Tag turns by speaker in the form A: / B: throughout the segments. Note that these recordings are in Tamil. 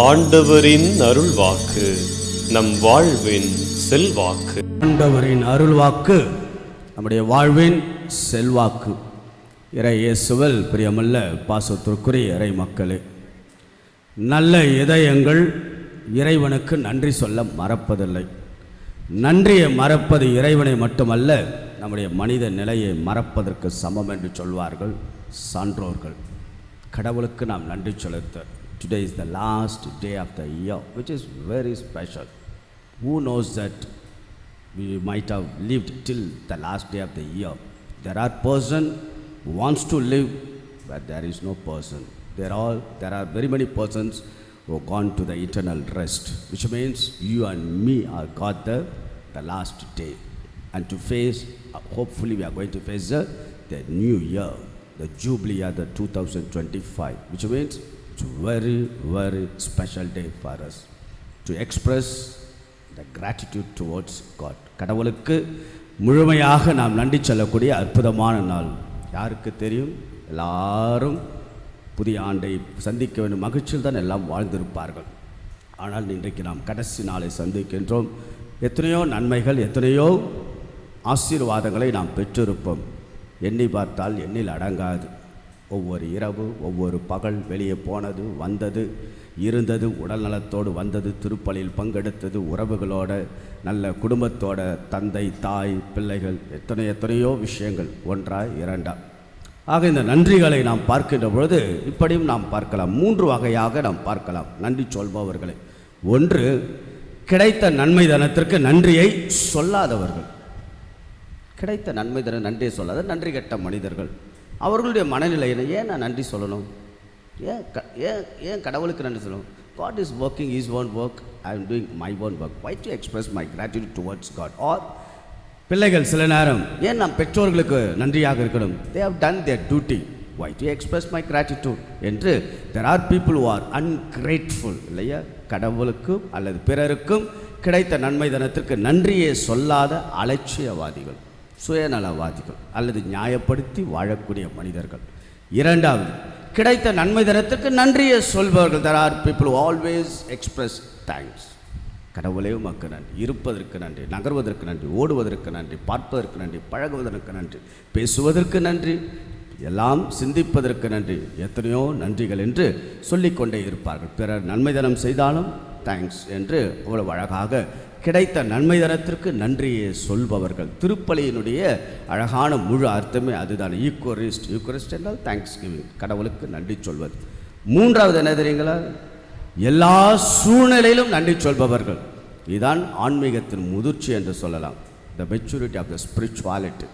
A: ஆண்டவரின் அருள்வாக்கு நம் வாழ்வின் செல்வாக்கு.
B: ஆண்டவரின் அருள்வாக்கு நம்முடைய வாழ்வின் செல்வாக்கு. இறை இயேசுவல் பிரியமல்ல பாசத்திற்குரிய இறை மக்களே நல்ல இதயங்கள் இறைவனுக்கு நன்றி சொல்ல மறப்பதில்லை. நன்றியை மறப்பது இறைவனை மட்டுமல்ல நம்முடைய மனித நிலையை மறப்பதற்கு சமம் என்று சொல்வார்கள் சான்றோர்கள். கடவுளுக்கு நாம் நன்றி செலுத்த Today is the last day of the year, which is very special. Who knows that we might have lived till the last day of the year? There are person wants to live, but there is no person. There are there are very many persons who have gone to the eternal rest, which means you and me are got the, the last day. And to face, hopefully we are going to face the, the new year, the Jubilee year, the 2025, which means it's a very very special day for us to express the gratitude towards God. கடவுளுக்கு முழுமையாக நாம் நன்றி சொல்லக்கூடிய அற்புதமான நாள். யாருக்கு தெரியும்? எல்லாரும் புதிய ஆண்டை சந்திக்க வேண்டும். மகிழ்ச்சியில் தான் எல்லாம் வாழ்ந்திருப்பார்கள். ஆனால் இன்றைக்கு நாம் கடைசி நாளை சந்திக்கின்றோம். எத்தனையோ நன்மைகள் எத்தனையோ ஆசீர்வாதங்களை நாம் பெற்றிருப்போம். எண்ணி பார்த்தால் எண்ணில் அடங்காது. ஒவ்வொரு இரவு ஒவ்வொரு பகல் வெளியே போனது வந்தது இருந்தது உடல் நலத்தோடு வந்தது திருப்பலியில் பங்கெடுத்தது உறவுகளோட நல்ல குடும்பத்தோட தந்தை தாய் பிள்ளைகள் எத்தனை எத்தனையோ விஷயங்கள் ஒன்றா இரண்டா. ஆக இந்த நன்றிகளை நாம் பார்க்கின்ற பொழுது இப்படியும் நாம் பார்க்கலாம். மூன்று வகையாக நாம் பார்க்கலாம். நன்றி சொல்பவர்களை. ஒன்று கிடைத்த நன்மை தனத்திற்கு நன்றியை சொல்லாதவர்கள். கிடைத்த நன்மை தன நன்றியை சொல்லாத நன்றி கெட்ட மனிதர்கள். அவர்களுடைய மனநிலையில ஏன் நான் நன்றி சொல்லணும்? ஏன் க ஏன் ஏன் கடவுளுக்கு நன்றி சொல்லணும்? God is working is own work I am doing my own work why to express my gratitude towards God or பிள்ளைகள் சில நேரம் ஏன் நாம் பெற்றோர்களுக்கு நன்றியாக இருக்கணும்? They have done their duty why to express my gratitude என்று there are people who are ungrateful இல்லையா? கடவுளுக்கும் அல்லது பிறருக்கும் கிடைத்த நன்மை தனத்திற்கு நன்றியை சொல்லாத அலட்சியவாதிகள். சுயநலவாதிகள் அல்லது நியாயப்படுத்தி வாழக்கூடிய மனிதர்கள். இரண்டாவது கிடைத்த நன்மை தரத்திற்கு நன்றியை சொல்பவர்கள். There are people always express thanks கடவுளே உமக்கு நன்றி. இருப்பதற்கு நன்றி நகர்வதற்கு நன்றி ஓடுவதற்கு நன்றி பார்ப்பதற்கு நன்றி பழகுவதற்கு நன்றி பேசுவதற்கு நன்றி எல்லாம் சிந்திப்பதற்கு நன்றி எத்தனையோ நன்றிகள் என்று சொல்லிக்கொண்டே இருப்பார்கள். பிறர் நன்மை தனம் செய்தாலும் தேங்க்ஸ் என்று அவ்வளவு அழகாக கிடைத்த நன்மை தரத்திற்கு நன்றியை சொல்பவர்கள். திருப்பலியினுடைய அழகான முழு அர்த்தமே அதுதான். ஈக்குவரிஸ்ட் ஈக்குவரிஸ்ட் என்றால் தேங்க்ஸ் கிவிங் கடவுளுக்கு நன்றி சொல்வது. மூன்றாவது என்ன தெரியுங்களா? எல்லா சூழ்நிலையிலும் நன்றி சொல்பவர்கள். இதுதான் ஆன்மீகத்தின் முதிர்ச்சி என்று சொல்லலாம். The maturity of the spirituality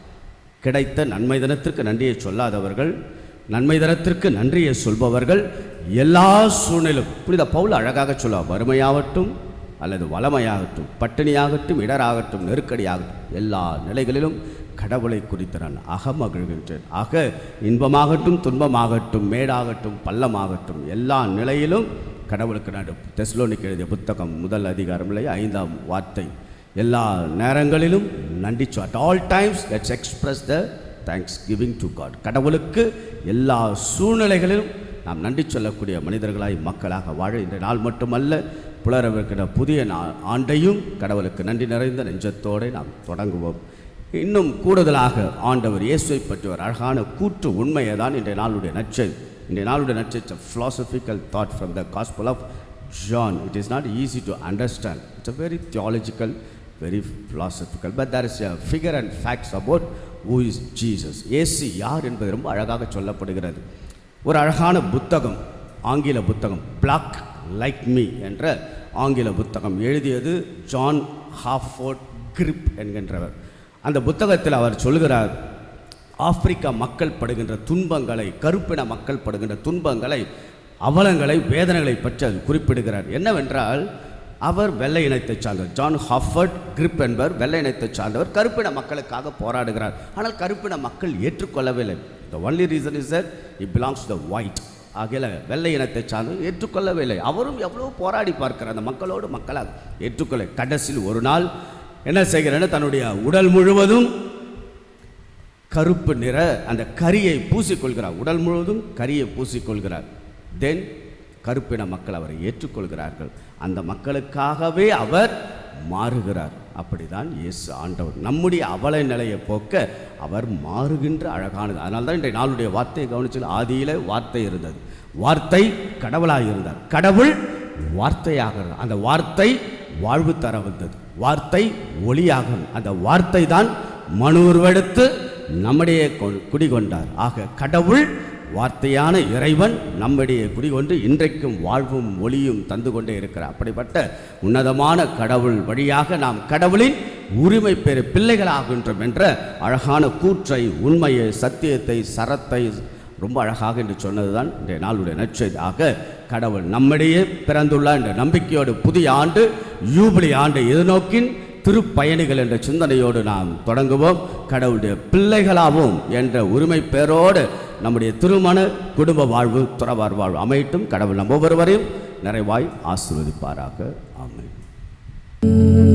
B: கிடைத்த நன்மை தினத்திற்கு நன்றியை சொல்லாதவர்கள் நன்மை தரத்திற்கு நன்றியை சொல்பவர்கள் எல்லா சூழ்நிலும் புரித பவுல் அழகாக சொல்ல வறுமையாகட்டும் அல்லது வளமையாகட்டும் பட்டினியாகட்டும் இடராகட்டும் நெருக்கடியாகட்டும் எல்லா நிலைகளிலும் கடவுளை குறித்து நான் அகமகிழ்கின்றேன். ஆக இன்பமாகட்டும் துன்பமாகட்டும் மேடாகட்டும் பள்ளமாகட்டும் எல்லா நிலையிலும் கடவுளுக்கு நான் தெஸ்லோனிக்கு எழுதிய புத்தகம் முதல் அதிகாரம் இல்லை ஐந்தாம் வார்த்தை. எல்லா நேரங்களிலும் நன்றி at all times let's express the thanksgiving to God கடவுளுக்கு எல்லா சூழ்நிலைகளிலும் நாம் நன்றி சொல்லக்கூடிய மனிதர்களாய் மக்களாக வாழ இந்த நாள் மட்டுமல்ல புலரவிருக்கிற புதிய நா ஆண்டையும் கடவுளுக்கு நன்றி நிறைந்த நெஞ்சத்தோடு நாம் தொடங்குவோம். இன்னும் கூடுதலாக ஆண்டவர் இயேசுவை பற்றி ஒரு அழகான கூற்று உண்மையை தான் இன்றைய நாளுடைய நச்சை. இன்றைய நாளுடைய நற்செய்தி philosophical thought from the gospel of John it is not easy to understand it's a very theological very philosophical but there is a figure and facts about who is Jesus இயேசு யார் என்பது ரொம்ப அழகாக சொல்லப்படுகிறது. ஒரு அழகான புத்தகம் ஆங்கில புத்தகம் பிளாக் லைக் மீ என்ற ஆங்கில புத்தகம் எழுதியது ஜான் ஹாஃபோர்ட் கிரிப் என்கின்றவர். அந்த புத்தகத்தில் அவர் சொல்கிறார் ஆப்பிரிக்கா மக்கள் படுகின்ற துன்பங்களை கருப்பின மக்கள் படுகின்ற துன்பங்களை அவலங்களை வேதனைகளை பற்றி அது குறிப்பிடுகிறார். என்னவென்றால் அவர் வெள்ளை இனத்தை சார்ந்தவர் ஜான் ஹாஃபர்ட் கிரிப் என்பவர் வெள்ளை இனத்தை சார்ந்தவர் கருப்பின மக்களுக்காக போராடுகிறார். ஆனால் கருப்பின மக்கள் ஏற்றுக்கொள்ளவில்லை. The only reason is that it belongs the white அகில வெள்ளை இனத்தை சார்ந்து ஏற்றுக்கொள்ளவில்லை. அவரும் எவ்வளோ போராடி பார்க்கிறார் அந்த மக்களோடு மக்களாக ஏற்றுக்கொள்ள. கடைசியில் ஒரு நாள் என்ன செய்கிறேன்னு தன்னுடைய உடல் முழுவதும் கருப்பு நிற அந்த கரியை பூசிக்கொள்கிறார். உடல் முழுவதும் கரியை பூசிக்கொள்கிறார். தென் கருப்பின மக்கள் அவரை ஏற்றுக்கொள்கிறார்கள். அந்த மக்களுக்காகவே அவர் மாறுகிறார். அப்படிதான் இயேசு ஆண்டவர். நம்முடைய அவல நிலையை போக்க அவர் மாறுகின்ற அழகானது. அதனால தான் இன்றைய நாளுடைய வார்த்தையை கவனிச்சு ஆதியில் வார்த்தை இருந்தது. வார்த்தை கடவுளாக இருந்தார். கடவுள் வார்த்தையாக அந்த வார்த்தை வாழ்வு தர வந்தது. வார்த்தை ஒளியாகும் அந்த வார்த்தை தான் மனு உருவெடுத்து நம்முடைய கொ- குடிகொண்டார். ஆக கடவுள் வார்த்தையான இறைவன் நம்முடைய குடிகொண்டு இன்றைக்கும் வாழ்வும் ஒளியும் தந்து கொண்டே இருக்கிறார். அப்படிப்பட்ட உன்னதமான கடவுள் வழியாக நாம் கடவுளின் உரிமை பெறு பிள்ளைகளாகின்றோம் என்ற அழகான கூற்றை உண்மையை சத்தியத்தை சரத்தை ரொம்ப அழகாக என்று சொன்னதுதான் இன்றைய நாளுடைய நற்செய்தி கடவுள் நம்மிடையே பிறந்துள்ளார் என்ற நம்பிக்கையோடு புதிய ஆண்டு யூபிலி ஆண்டு எதிர்நோக்கின் திருப்பயணிகள் என்ற சிந்தனையோடு நாம் தொடங்குவோம். கடவுளுடைய பிள்ளைகளாவோம் என்ற உரிமை பேரோடு நம்முடைய திருமண குடும்ப வாழ்வு துறவார் வாழ்வு அமையட்டும். கடவுள் நம் ஒவ்வொருவரையும் நிறைவாய் ஆசிர்வதிப்பாராக. அமையும்